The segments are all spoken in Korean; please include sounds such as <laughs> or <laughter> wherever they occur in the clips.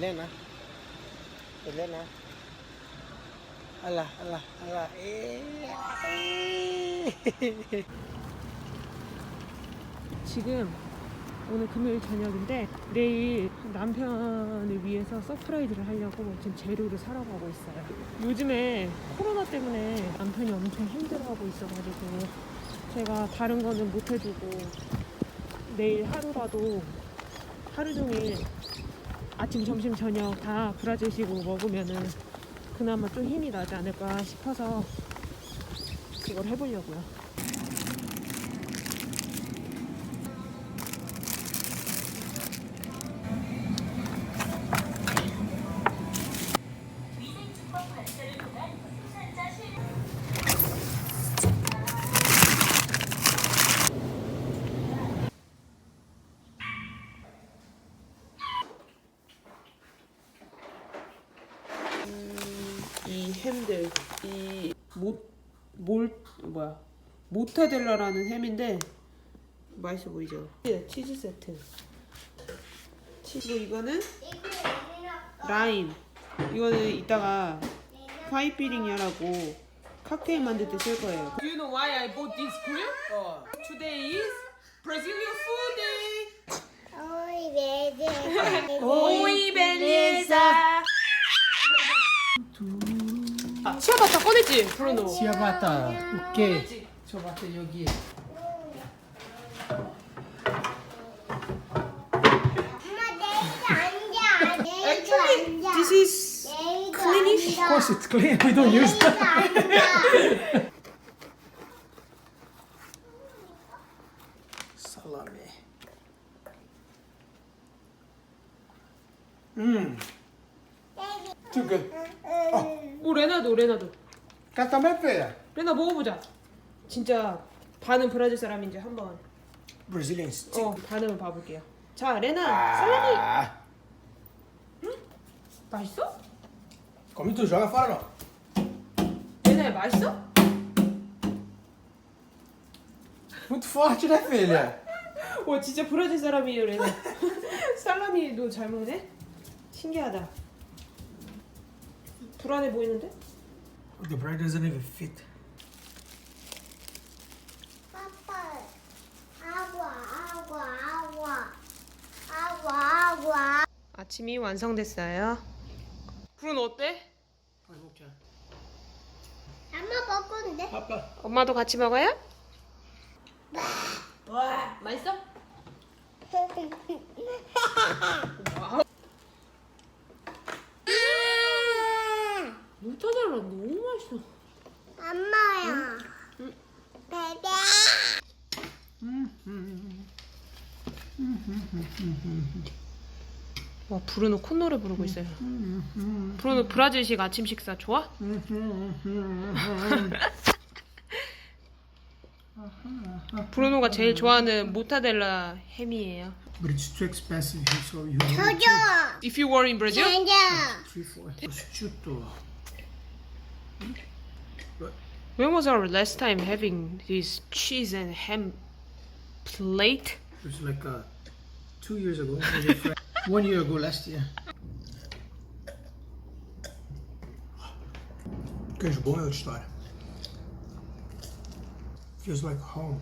เล่นนะติดเล่นนะอะไรอะไรอะไรเอ๊<laughs> ะ 지금 오늘 금요일 저녁인데 내일 남편을 위해서 서프라이즈를 하려고 지금 재료를 사러 가고 있어요. 요즘에 코로나 때문에 남편이 엄청 힘들어하고 있어가지고 제가 다른 거는 못 해주고 내일 하루라도 하루 종일 아침, 점심, 저녁 다 브라질식으로 먹으면은 그나마 좀 힘이 나지 않을까 싶어서 그걸 해보려고요. 이 몰 뭐야 모타델라라는 햄인데 맛있어 보이죠? 네, 치즈 세트. 치즈 이거는 라임. 이거는 이따가 파이 피링이라고 칵테일 만들 때 쓸 거예요. Do you know why I bought this grill? 어. Today is Brazilian food day. Oi, bebê. 오이 벨리사. 아, 치아바타 꺼냈지, 브루노. 시아바타 오케이 저 바타 여기 Actually, this is cleanish. Of course it's clean we don't use that 살라미 음 too good 오 레나도 레나도. 갖다 맵페야 레나 먹어보자. 진짜 반은 브라질 사람인지 한번 Brazilian stick 어 반응을 봐볼게요. 자 레나 살라미 ah 맛있어? come tu joga fora não 레나야 맛있어? muito forte né filha 와 진짜 브라질 사람이에요 레나. <laughs> 살라미도 잘 먹네. 신기하다. 불안해 보이는데? the bread doesn't even fit Papai, água, água, água. Água, água. 아침이 완성됐어요. 불은 어때? Vai 먹자 엄마 먹었는데? 아빠 엄마도 같이 먹어요? 와 맛있어? 모타델라 너무 맛있어. 엄마야. 베베. 와 브루노 콧노래 부르고 있어요. 브루노 브라질식 아침 식사 좋아? 브루노가 제일 좋아하는 모타델라 햄이에요. but it's too expensive here so you. If you were in Brazil, prosciutto when was our last time having this cheese and ham plate? It was like uh, two years ago. with a friend. <laughs> One year ago, last year. Queijo bom é outra história. Feels like home.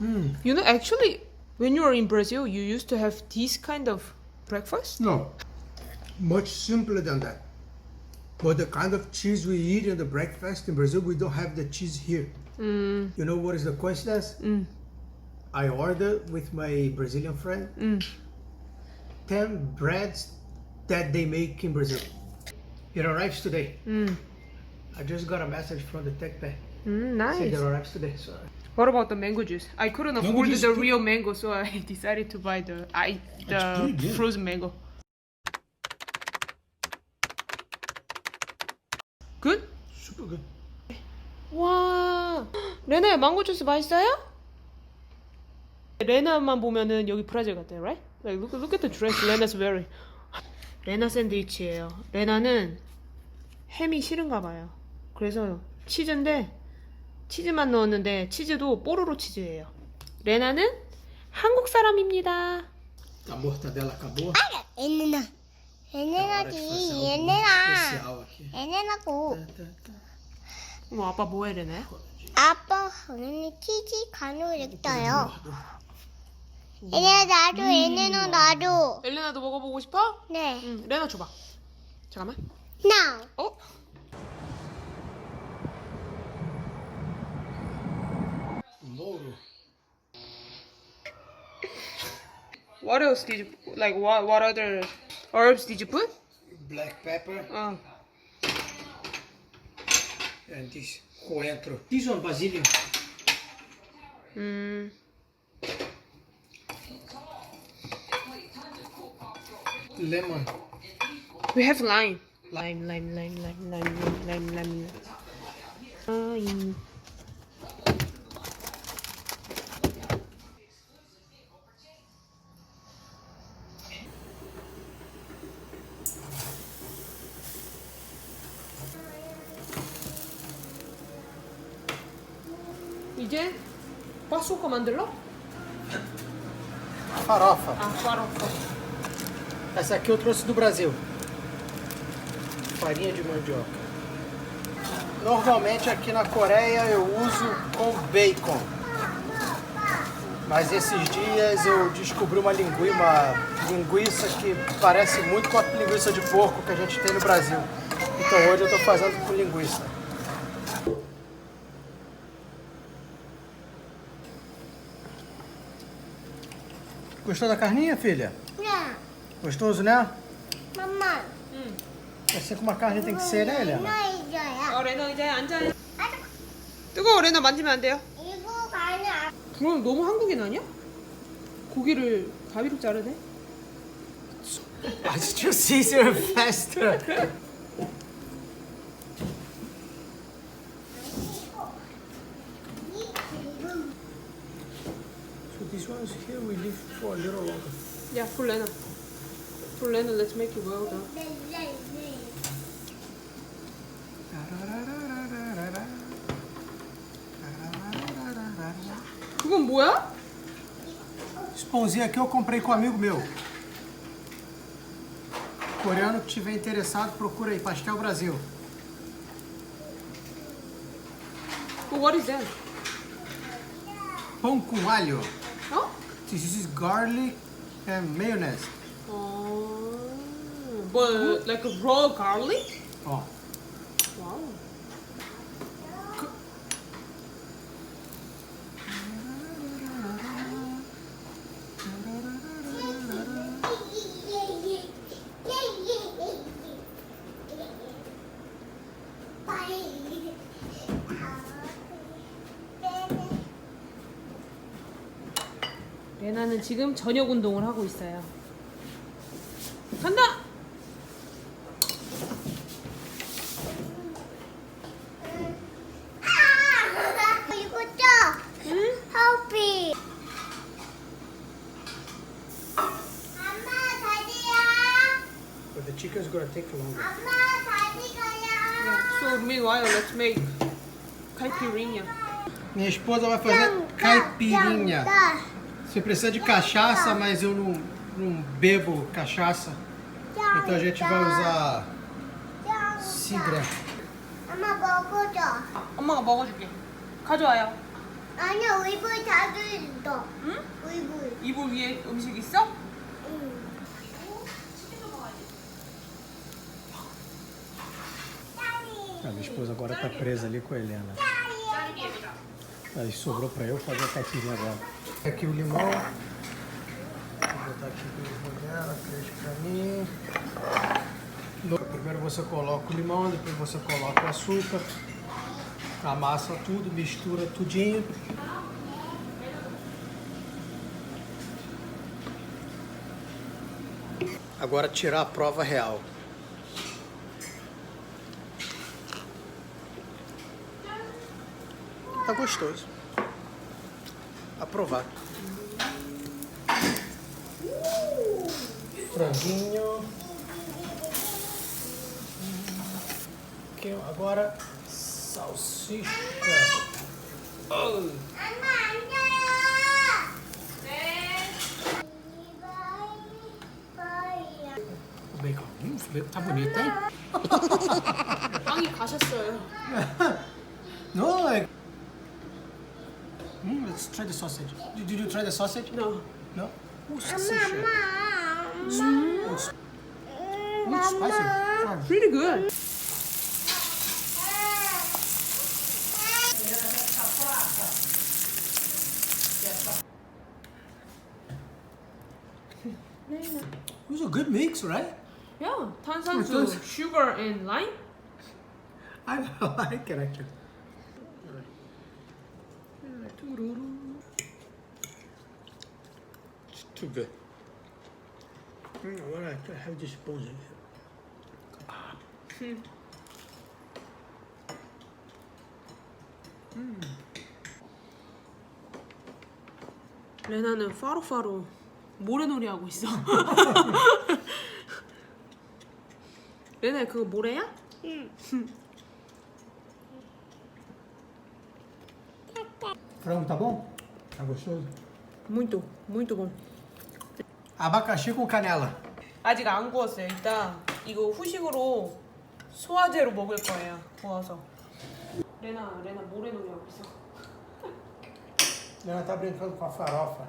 Mm. You know, actually, when you were in Brazil, you used to have this kind of breakfast. No, much simpler than that. But the kind of cheese we eat in the breakfast in Brazil, we don't have the cheese here. Mm, You know what is the coincidence? mm, I ordered with my Brazilian friend mm. 10 breads that they make in Brazil. It arrives today. Mm. I just got a message from the tech pay. Mm, Said nice. it arrives today. So What about the mango juice? I couldn't Mango afford juice the real mango, so I <laughs> decided to buy the I the frozen mango. 와, 레나야 망고 주스 맛있어요? 레나만 보면은 여기 브라질 같아요, right? Like look look at the dress Lena's wearing. 레나 샌드위치예요. 레나는 햄이 싫은가 봐요. 그래서 치즈인데 치즈만 넣었는데 치즈도 뽀로로 치즈예요. 레나는 한국 사람입니다. A mortadela acabou. Menina. 얘네가지 especial 얘네가 aqui. 얘네라고 Tá, tá, tá. 어머 아빠 뭐 해야 되네? 아빠 언니 치즈 간을 했어요 얘네 나도 얘네는 나도 엘레나도 먹어보고 싶어? 네 응 레나 줘봐 잠깐만 now 어? Louro. What else did you like what what other herbs did you put? Black pepper 어 and this coentro. This one basil. 음. Hmm. Lemon. We have lime. Lime, lime, lime, lime, lime, lime, lime, lime. lime. Gdzie? Posso, comandolo? A farofa. Farofa. Essa aqui eu trouxe do Brasil. Farinha de mandioca. Normalmente aqui na Coreia eu uso com bacon. Mas esses dias eu descobri uma linguiça, uma linguiça que parece muito com a linguiça de porco que a gente tem no Brasil. Então hoje eu estou fazendo com linguiça. Gostou da carninha, filha? 네 Gostoso, né? mamma 응. Assim como a carne tem que ser, né, Helena? 이거야 어, 레나 이제 앉아요. 뜨거워, 레나 만지면 안 돼요. 이거 간이 아 그럼 너무 한국인 아니야? 고기를 가위로 자르네? I just see you're faster. So this one is here, we leave for a little longer. 야, for 레나. For 레나, let's make it well done. 그건 뭐야? Esse pãozinho aqui eu comprei com um amigo meu. Coreano que tiver interessado, procura aí, Pastel Brasil. Well, what is that? Pão com alho. 어? This is garlic and mayonnaise. Oh, But like a raw garlic? Ó, 레나는 지금 저녁 운동을 하고 있어요. 간다! 이거 줘. 응? 허피. 엄마 다리야. but the chicken's gonna take longer. 엄마 다리 가야. Yeah. So meanwhile, let's make caipirinha. Minha esposa vai fazer caipirinha. Você precisa de cachaça, mas eu não, não bebo cachaça. Então a gente vai usar cidra. 엄마 먹어줘. 엄마가 먹어줄게. 가져와요. 아니야 의불 자주 있어. 응? 의불. 이불 위에 음식 있어? 응. A minha esposa agora tá presa ali com a Helena. Aí sobrou pra eu fazer a caipirinha agora. Aqui o limão. Vou botar aqui limão dela, três pra mim. Primeiro você coloca o limão, depois você coloca o açúcar. Amassa tudo, mistura tudinho. Agora tirar a prova real. Tá gostoso. Aprovado. Franguinho. Aqui, agora salsicha. Oh. 엄마 앉아요. 네. O bacon. Tá bonito, hein? <laughs> 빵이 가셨어요. No, like. Mm, let's try the sausage. Did, did you try the sausage? No. No? Ooh, sausage. 엄마. Ooh, spicy. Mm. Pretty good. It was a good mix, right? Yeah, 탄산수, 어떤- sugar and lime. <laughs> I like it actually. Good. Mm, I want to have this spoon in here. 레나는 파로파로 모래놀이 하고 있어. 레나 그거 모래야? Tá bom? Tá gostoso? Muito, muito bom. Abacaxi com canela. 아직 안 구웠어요. 일단 이거 후식으로 소화제로 먹을 거예요. 구워서. 레나, 레나 모래 놀이 하고 있어. Ela tá brincando com a farofa.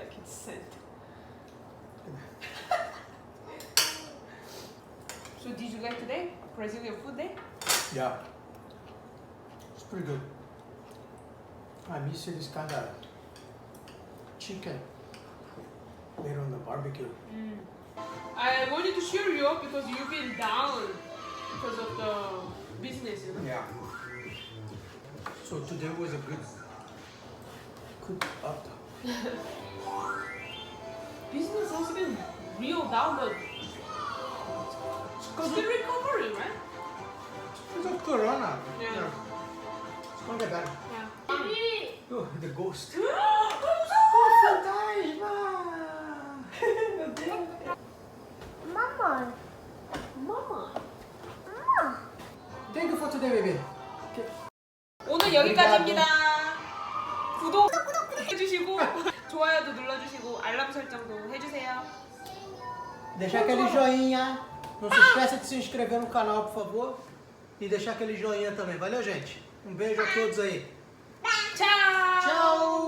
It's sand. so did you like today? Brazilian food day? Yeah. It's pretty good. I miss this kind of chicken made on the barbecue. Mm. I wanted to cheer you up because you've been down because of the business, you know. Yeah. So today was a good, good up. <laughs> Business has been real down, but it's still recovering, right? It's a corona. Yeah. It's gonna get better. Yeah. Oh, the ghost. <laughs> Mama. Mama. 엄마. Thank you for today, baby. 오늘 여기까지입니다. 구독 해주시고 <laughs> 좋아요도 눌러주시고 알람 설정도 해주세요. Deixar aquele joinha. Não se esqueça de se inscrever no canal, por favor. E deixar aquele joinha também. Valeu, gente. Um beijo a todos aí. 자. Tchau!